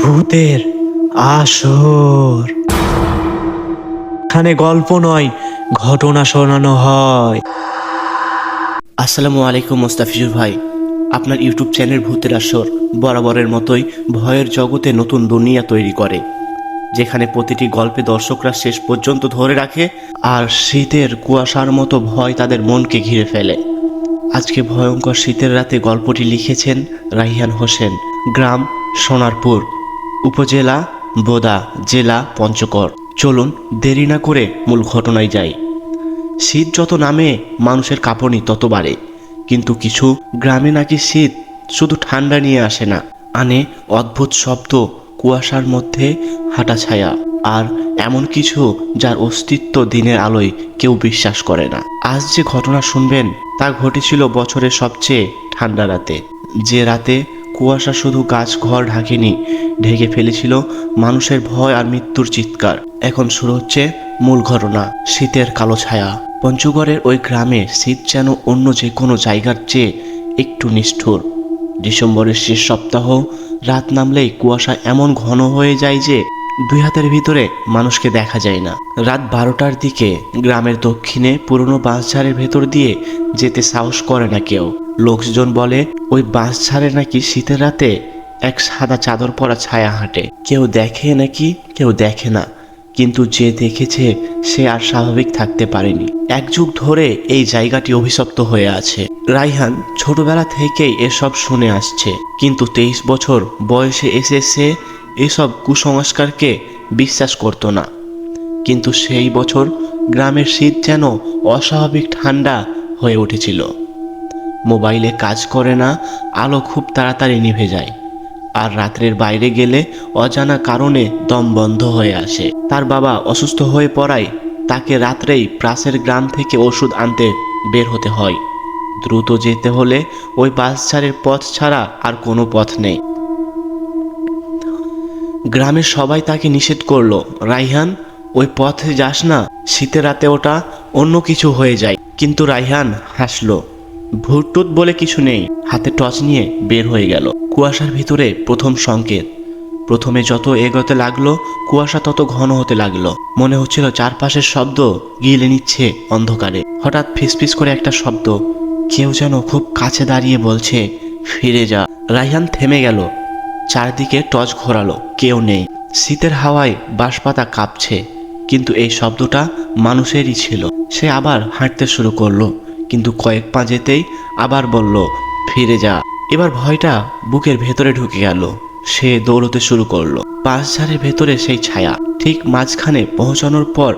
ভূতের আসর। এখানে গল্প নয়, ঘটনা শোনানো হয়। আসসালামু আলাইকুম মোস্তাফিজুর ভাই। আপনার ইউটিউব চ্যানেল ভূতের আসর বরাবরের মতোই ভয়ের জগতে নতুন দুনিয়া তৈরি করে, যেখানে প্রতিটি গল্পে দর্শকরা শেষ পর্যন্ত ধরে রাখে আর শীতের কুয়াশার মতো ভয় তাদের মনকে ঘিরে ফেলে। আজকে ভয়ঙ্কর শীতের রাতে গল্পটি লিখেছেন রাইহান হোসেন, গ্রাম সোনারপুর। উপজেলা, বোদা, জেলা পঞ্চকর চলুন দেরি না করে মূল ঘটনায় যাই। শীত যত নামে, মানুষের কাঁপনি তত বাড়ে। কিন্তু কিছু গ্রামে নাকি শীত শুধু ঠান্ডা নিয়ে আসে না। আনে অদ্ভুত শব্দ, কুয়াশার মধ্যে হাঁটা ছায়া। আর এমন কিছু যার অস্তিত্ব দিনের আলোয় কেউ বিশ্বাস করে না। আজ যে ঘটনা শুনবেন, তা ঘটেছিল বছরের সবচেয়ে ঠান্ডা রাতে। যে রাতে কুয়াশা শুধু গাছ ঘর ঢাকেনি ঢেকে ফেলেছিল মানুষের ভয় আর মৃত্যুর চিৎকার। এখন শুরু হচ্ছে মূল ঘটনা, শীতের কালো ছায়া। পঞ্চগড়ের ওই গ্রামে শীত যেন অন্য যে কোনো জায়গার চেয়ে একটু নিষ্ঠুর। ডিসেম্বরের শেষ সপ্তাহ, রাত নামলেই কুয়াশা এমন ঘন হয়ে যায় যে দুই হাতের ভিতরে মানুষকে দেখা যায় না। রাত বারোটার দিকে গ্রামের দক্ষিণে পুরনো বাঁশঝাড়ের ভেতর দিয়ে যেতে সাহস করে না কেউ। লোকজন বলে, ওই বাঁশঝাড়ে নাকি শীতের রাতে এক সাদা চাদর পরা ছায়া হাঁটে। কেউ দেখে নাকি, কেউ দেখে না। কিন্তু যে দেখেছে, সে আর স্বাভাবিক থাকতে পারেনি। এক যুগ ধরে এই জায়গাটি অভিশপ্ত হয়ে আছে। রাইহান ছোটবেলা থেকেই এসব শুনে আসছে। কিন্তু তেইশ বছর বয়সে এসে সে এসব কুসংস্কারকে বিশ্বাস করতো না। কিন্তু সেই বছর গ্রামের শীত যেন অস্বাভাবিক ঠান্ডা হয়ে উঠেছিল। মোবাইলে কাজ করে না, আলো খুব তাড়াতাড়ি নিভে যায়। আর রাত্রের বাইরে গেলে অজানা কারণে দম বন্ধ হয়ে আসে। তার বাবা অসুস্থ হয়ে পড়ায় তাকে রাত্রেই প্রাসের গ্রাম থেকে ওষুধ আনতে বের হতে হয়। দ্রুত যেতে হলে ওই বাস ছাড়ের পথ ছাড়া আর কোনো পথ নেই। গ্রামের সবাই তাকে নিষেধ করল, রাইহান, ওই পথে যাস না শীতে রাতে ওটা অন্য কিছু হয়ে যায়। কিন্তু রাইহান হাসলো ভুটটুত বলে কিছু নেই। হাতে টর্চ নিয়ে বের হয়ে গেল। কুয়াশার ভিতরে প্রথম সংকেত। প্রথমে যত এগোতে লাগল, কুয়াশা তত ঘন হতে লাগল। মনে হচ্ছিল চারপাশের শব্দ গিলে নিচ্ছে অন্ধকারে। হঠাৎ ফিসফিস করে একটা শব্দ। কেউ যেন খুব কাছে দাঁড়িয়ে বলছে, ফিরে যা। রাইহান থেমে গেল। চারদিকে টর্চ ঘোরালো, কেউ নেই। শীতের হাওয়ায় বাঁশপাতা কাঁপছে, কিন্তু এই শব্দটা মানুষেরই ছিল। সে আবার হাঁটতে শুরু করল, কিন্তু কয়েক পা যেতেই আবার বলল ফিরে যা। এবার ভয়টা বুকের ভেতরে ঢুকে গেল। সে দৌড়তে শুরু করল। বাঁশঝাড়ের ভেতরে সেই ছায়া। ঠিক মাঝখানে পৌঁছানোর পর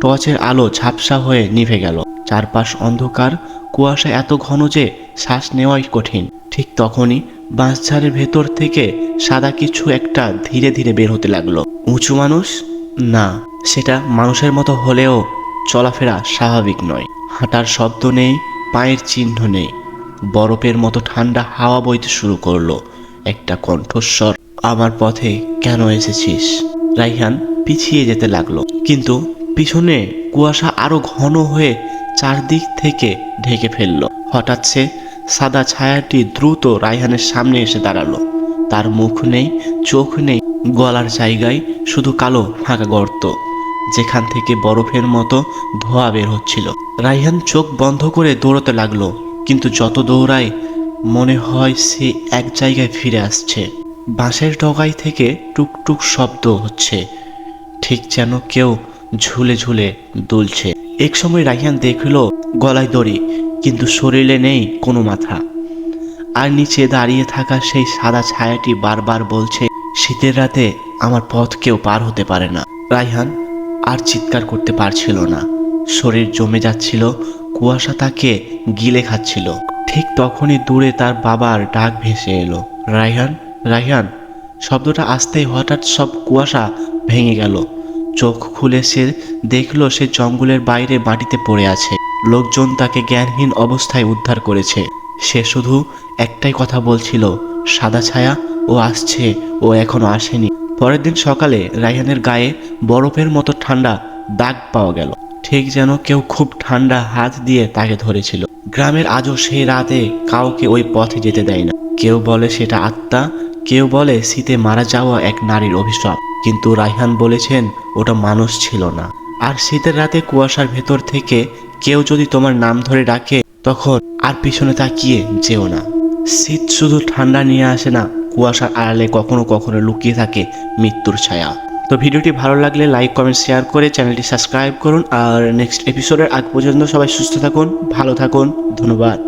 টর্চের আলো ঝাপসা হয়ে নিভে গেল। চারপাশ অন্ধকার, কুয়াশা এত ঘন যে শ্বাস নেওয়াই কঠিন। ঠিক তখনই বাঁশঝাড়ের ভেতর থেকে সাদা কিছু একটা ধীরে ধীরে বের হতে লাগল। উঁচু মানুষ? না, সেটা মানুষের মতো হলেও চলাফেরা স্বাভাবিক নয়। হাঁটার শব্দ নেই, পায়ের চিহ্ন নেই। বরফের মতো ঠান্ডা হাওয়া বইতে শুরু করল একটা কণ্ঠস্বর। আমার পথে কেন এসেছিস? রাইহান পিছিয়ে যেতে লাগল। কিন্তু পিছনে কুয়াশা আরও ঘন হয়ে চারদিক থেকে ঢেকে ফেলল। হঠাৎ সে সাদা ছায়াটি দ্রুত রাইহানের সামনে এসে দাঁড়াল। তার মুখ নেই, চোখ নেই, গলার জায়গায় শুধু কালো ফাঁকা গর্ত, যেখান থেকে বরফের মতো ধোয়া বের হচ্ছিল। রাইহান চোখ বন্ধ করে দৌড়তে লাগল। কিন্তু যত দৌড়ায়, মনে হয় সে এক জায়গায় ফিরে আসছে। বাঁশের ডগাই থেকে টুকটুক শব্দ হচ্ছে, ঠিক যেন কেউ ঝুলে ঝুলে দুলছে। এক সময় রাইহান দেখল গলায় দড়ি, কিন্তু শরীরে নেই কোনো মাথা। আর নিচে দাঁড়িয়ে থাকা সেই সাদা ছায়াটি বারবার বলছে, শীতের রাতে আমার পথ কেউ পার হতে পারে না। রাইহান আর চিৎকার করতে পারছিল না। শরীর জমে যাচ্ছিল কুয়াশা তাকে গিলে খাচ্ছিল। ঠিক তখনই দূরে তার বাবার ডাক ভেসে এলো। রাইহান রাইহান শব্দটা আসতেই হঠাৎ সব কুয়াশা ভেঙে গেল। চোখ খুলে সে দেখল সে জঙ্গলের বাইরে মাটিতে পড়ে আছে। লোকজন তাকে জ্ঞানহীন অবস্থায় উদ্ধার করেছে। সে শুধু একটাই কথা বলছিল, সাদা ছায়া, ও আসছে, ও এখনও আসেনি। পরের দিন সকালে রাইহানের গায়ে বরফের মতো ঠান্ডা দাগ পাওয়া গেল। ঠিক যেন কেউ খুব ঠান্ডা হাত দিয়ে তাকে ধরেছিল। গ্রামের আজও সেই রাতে কাউকে ওই পথে যেতে দেয় না। কেউ বলে সেটা আত্মা, কেউ বলে শীতে মারা যাওয়া এক নারীর অভিশাপ। কিন্তু রাইহান বলেছেন, ওটা মানুষ ছিল না। আর শীতের রাতে কুয়াশার ভেতর থেকে কেউ যদি তোমার নাম ধরে ডাকে, তখন আর পিছনে তাকিয়ে যেও না। শীত শুধু ঠান্ডা নিয়ে আসে না, কুয়াশার আড়ালে কখনো কখনো লুকিয়ে থাকে মৃত্যুর ছায়া। তো ভিডিওটি ভালো লাগলে লাইক, কমেন্ট, শেয়ার করে চ্যানেলটি সাবস্ক্রাইব করুন। আর নেক্সট এপিসোডের আগ পর্যন্ত সবাই সুস্থ থাকুন, ভালো থাকুন, ধন্যবাদ।